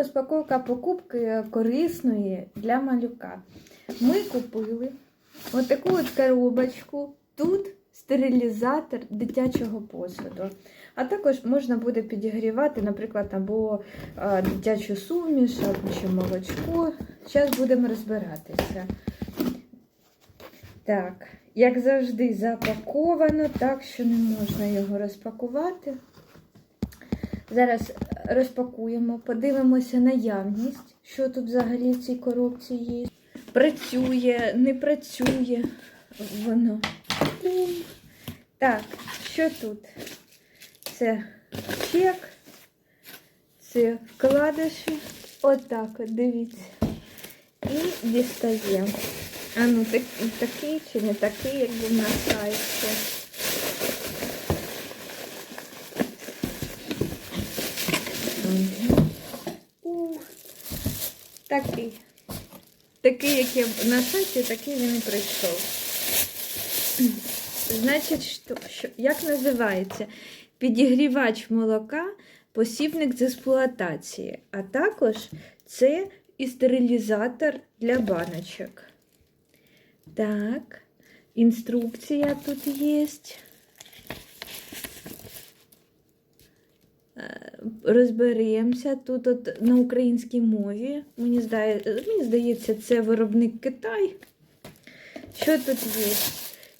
розпаковка покупки корисної для малюка. Ми купили отаку от коробочку. Тут стерилізатор дитячого посуду. А також можна буде підігрівати, наприклад, або а, дитячу суміш, або чи молочко. Зараз будемо розбиратися. Так, як завжди, запаковано, так що не можна його розпакувати. Зараз розпакуємо, подивимося наявність, що тут взагалі в цій коробці є. Працює, не працює воно. Так, що тут? Це чек, це вкладиші. Отак от, дивіться. І дістаємо. А ну, так, такий чи не такий, як був на сайті. Такий. Такий, як я на сайті, такий він і прийшов. Значить, що, що, як називається? Підігрівач молока, посібник з експлуатації, а також це і стерилізатор для баночок. Так, інструкція тут є. Розберемося тут от на українській мові. Мені здається, мені здається, це виробник Китай. Що тут є?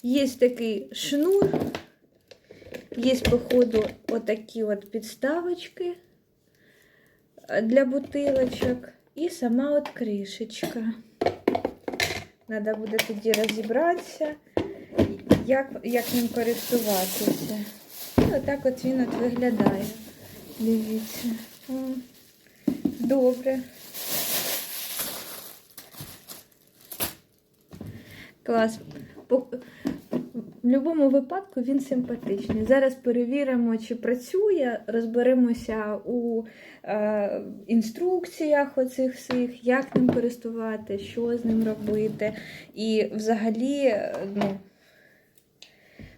Є такий шнур, є, походу, отакі от підставочки е, для бутилочок і сама от кришечка. Треба буде тоді розібратися, як, як ним користуватися. І отак от він от виглядає. Дивіться. Добре. Клас. По- В будь-якому випадку він симпатичний. Зараз перевіримо, чи працює, розберемося у е, інструкціях оцих всіх, як ним користувати, що з ним робити. І взагалі, е, ну,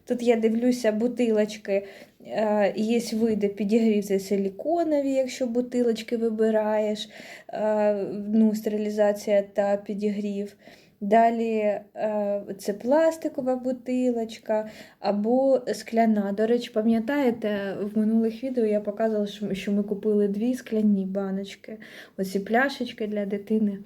тут я дивлюся, бутилочки. Е, Є види підігрів, це силіконові, якщо бутилочки вибираєш, е, ну, стерилізація та підігрів. Далі е, це пластикова бутилочка або скляна. До речі, пам'ятаєте, в минулих відео я показувала, що ми купили дві скляні баночки. Оці пляшечки для дитини.